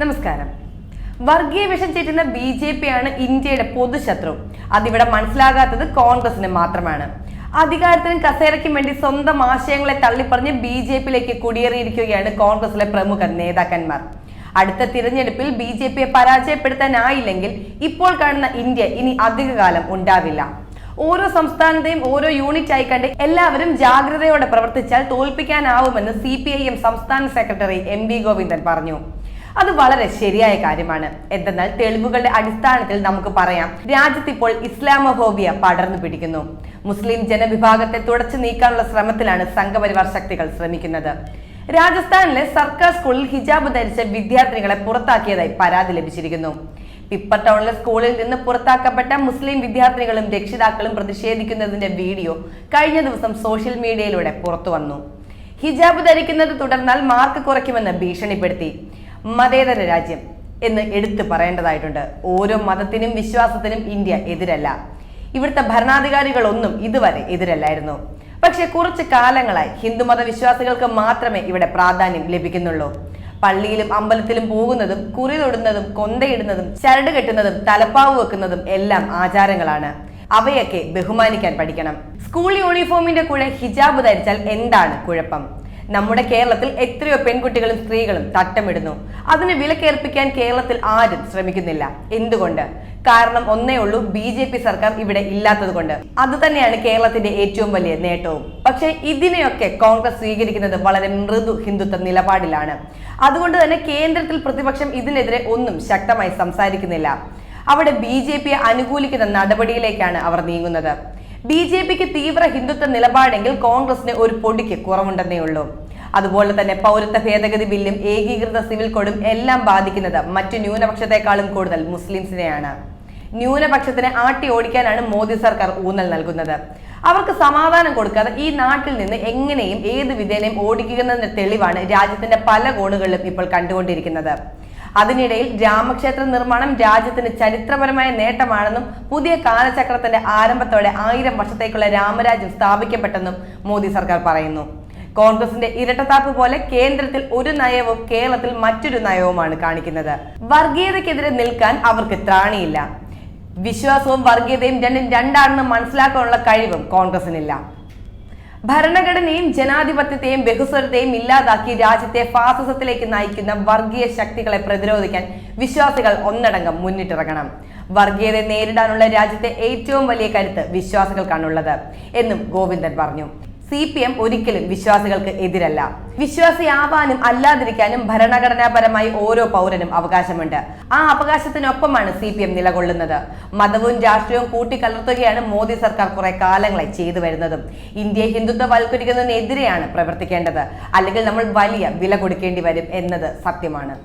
നമസ്കാരം. വർഗീയ വിഷം ചേറ്റുന്ന ബി ജെ പി ആണ് ഇന്ത്യയുടെ പൊതുശത്രു. അതിവിടെ മനസ്സിലാകാത്തത് കോൺഗ്രസിന് മാത്രമാണ്. അധികാരത്തിനും കസേരയ്ക്കും വേണ്ടി സ്വന്തം ആശയങ്ങളെ തള്ളിപ്പറഞ്ഞ് ബി ജെ പിയിലേക്ക് കുടിയേറിയിരിക്കുകയാണ് കോൺഗ്രസിലെ പ്രമുഖ നേതാക്കന്മാർ. അടുത്ത തിരഞ്ഞെടുപ്പിൽ ബി ജെ പിയെ പരാജയപ്പെടുത്താനായില്ലെങ്കിൽ ഇപ്പോൾ കാണുന്ന ഇന്ത്യ ഇനി അധികകാലം ഉണ്ടാവില്ല. ഓരോ സംസ്ഥാനത്തെയും ഓരോ യൂണിറ്റ് ആയി കണ്ട് എല്ലാവരും ജാഗ്രതയോടെ പ്രവർത്തിച്ചാൽ തോൽപ്പിക്കാനാവുമെന്ന് സി പി ഐ എം സംസ്ഥാന സെക്രട്ടറി എം വി ഗോവിന്ദൻ പറഞ്ഞു. അത് വളരെ ശരിയായ കാര്യമാണ്. എന്തെന്നാൽ തെളിവുകളുടെ അടിസ്ഥാനത്തിൽ നമുക്ക് പറയാം. രാജ്യത്ത് ഇപ്പോൾ ഇസ്ലാമോഫോബിയ പടർന്നു പിടിക്കുന്നു. മുസ്ലിം ജനവിഭാഗത്തെ തുടച്ചു നീക്കാനുള്ള ശ്രമത്തിലാണ് സംഘപരിവാർ ശക്തികൾ ശ്രമിക്കുന്നത്. രാജസ്ഥാനിലെ സർക്കാർ സ്കൂളിൽ ഹിജാബ് ധരിച്ച വിദ്യാർത്ഥിനികളെ പുറത്താക്കിയതായി പരാതി ലഭിച്ചിരിക്കുന്നു. പിപ്പർ ടൗണിലെ സ്കൂളിൽ നിന്ന് പുറത്താക്കപ്പെട്ട മുസ്ലിം വിദ്യാർത്ഥിനികളും രക്ഷിതാക്കളും പ്രതിഷേധിക്കുന്നതിന്റെ വീഡിയോ കഴിഞ്ഞ ദിവസം സോഷ്യൽ മീഡിയയിലൂടെ പുറത്തു വന്നു ഹിജാബ് ധരിക്കുന്നത് തുടർന്നാൽ മാർക്ക് കുറയ്ക്കുമെന്ന് ഭീഷണിപ്പെടുത്തി. മതേതര രാജ്യം എന്ന് എടുത്തു പറയേണ്ടതായിട്ടുണ്ട്. ഓരോ മതത്തിനും വിശ്വാസത്തിനും ഇന്ത്യ എതിരല്ല. ഇവിടുത്തെ ഭരണാധികാരികളൊന്നും ഇതുവരെ എതിരല്ലായിരുന്നു. പക്ഷെ കുറച്ച് കാലങ്ങളായി ഹിന്ദുമത വിശ്വാസികൾക്ക് മാത്രമേ ഇവിടെ പ്രാധാന്യം ലഭിക്കുന്നുള്ളൂ. പള്ളിയിലും അമ്പലത്തിലും പോകുന്നതും കുറി തൊടുന്നതും കൊന്തയിടുന്നതും ചരട് കെട്ടുന്നതും തലപ്പാവ് വെക്കുന്നതും എല്ലാം ആചാരങ്ങളാണ്. അവയൊക്കെ ബഹുമാനിക്കാൻ പഠിക്കണം. സ്കൂൾ യൂണിഫോമിന്റെ കൂടെ ഹിജാബ് ധരിച്ചാൽ എന്താണ് കുഴപ്പം? നമ്മുടെ കേരളത്തിൽ എത്രയോ പെൺകുട്ടികളും സ്ത്രീകളും തട്ടമിടുന്നു. അതിന് വിലക്കേർപ്പിക്കാൻ കേരളത്തിൽ ആരും ശ്രമിക്കുന്നില്ല. എന്തുകൊണ്ട്? കാരണം ഒന്നേ ഉള്ളൂ ബി ജെ പി സർക്കാർ ഇവിടെ ഇല്ലാത്തത് കൊണ്ട് അത് തന്നെയാണ് കേരളത്തിന്റെ ഏറ്റവും വലിയ നേട്ടവും. പക്ഷേ ഇതിനെയൊക്കെ കോൺഗ്രസ് സ്വീകരിക്കുന്നത് വളരെ മൃദു ഹിന്ദുത്വ നിലപാടിലാണ്. അതുകൊണ്ട് തന്നെ കേന്ദ്രത്തിൽ പ്രതിപക്ഷം ഇതിനെതിരെ ഒന്നും ശക്തമായി സംസാരിക്കുന്നില്ല. അവിടെ ബി ജെ പിയെ അനുകൂലിക്കുന്ന നടപടിയിലേക്കാണ് അവർ നീങ്ങുന്നത്. ബി ജെ പിക്ക് തീവ്ര ഹിന്ദുത്വ നിലപാടെങ്കിൽ കോൺഗ്രസിന് ഒരു പൊടിക്ക് കുറവുണ്ടെന്നേ ഉള്ളൂ. അതുപോലെ തന്നെ പൗരത്വ ഭേദഗതി ബില്ലും ഏകീകൃത സിവിൽ കോഡും എല്ലാം ബാധിക്കുന്നത് മറ്റു ന്യൂനപക്ഷത്തെക്കാളും കൂടുതൽ മുസ്ലിംസിനെയാണ്. ന്യൂനപക്ഷത്തിനെ ആട്ടി ഓടിക്കാനാണ് മോദി സർക്കാർ ഊന്നൽ നൽകുന്നത്. അവർക്ക് സമാധാനം കൊടുക്കാതെ ഈ നാട്ടിൽ നിന്ന് എങ്ങനെയും ഏത് വിധേനയും ഓടിക്കുന്നതിന്റെ തെളിവാണ് രാജ്യത്തിന്റെ പല കോണുകളിലും ഇപ്പോൾ കണ്ടുകൊണ്ടിരിക്കുന്നത്. അതിനിടയിൽ രാമക്ഷേത്ര നിർമ്മാണം രാജ്യത്തിന് ചരിത്രപരമായ നേട്ടമാണെന്നും പുതിയ കാലചക്രത്തിന്റെ ആരംഭത്തോടെ ആയിരം വർഷത്തേക്കുള്ള രാമരാജ്യം സ്ഥാപിക്കപ്പെട്ടെന്നും മോദി സർക്കാർ പറയുന്നു. കോൺഗ്രസിന്റെ ഇരട്ടത്താപ്പ് പോലെ കേന്ദ്രത്തിൽ ഒരു നയവും കേരളത്തിൽ മറ്റൊരു നയവുമാണ് കാണിക്കുന്നത്. വർഗീയതയ്ക്കെതിരെ നിൽക്കാൻ അവർക്ക് ത്രാണിയില്ല. വിശ്വാസവും വർഗീയതയും രണ്ടും രണ്ടാണെന്ന് മനസ്സിലാക്കാനുള്ള കഴിവും കോൺഗ്രസിനില്ല. ഭരണഘടനയും ജനാധിപത്യത്തെയും ബഹുസ്വരത്തെയും ഇല്ലാതാക്കി രാജ്യത്തെ ഫാസിസത്തിലേക്ക് നയിക്കുന്ന വർഗീയ ശക്തികളെ പ്രതിരോധിക്കാൻ വിശ്വാസികൾ ഒന്നടങ്കം മുന്നിട്ടിറങ്ങണം. വർഗീയതയെ നേരിടാനുള്ള രാജ്യത്തെ ഏറ്റവും വലിയ കരുത്ത് വിശ്വാസികൾക്കാണുള്ളത് എന്നും ഗോവിന്ദൻ പറഞ്ഞു. സി പി എം ഒരിക്കലും വിശ്വാസികൾക്ക് എതിരല്ല. വിശ്വാസിയാവാനും അല്ലാതിരിക്കാനും ഭരണഘടനാപരമായി ഓരോ പൗരനും അവകാശമുണ്ട്. ആ അവകാശത്തിനൊപ്പമാണ് സി പി എം നിലകൊള്ളുന്നത്. മതവും രാഷ്ട്രീയവും കൂട്ടിക്കലർത്തുകയാണ് മോദി സർക്കാർ കുറെ കാലങ്ങളായി ചെയ്തു വരുന്നതും. ഇന്ത്യയെ ഹിന്ദുത്വവൽക്കരിക്കുന്നതിനെതിരെയാണ് പ്രവർത്തിക്കേണ്ടത്. അല്ലെങ്കിൽ നമ്മൾ വലിയ വില കൊടുക്കേണ്ടി വരും എന്നത് സത്യമാണ്.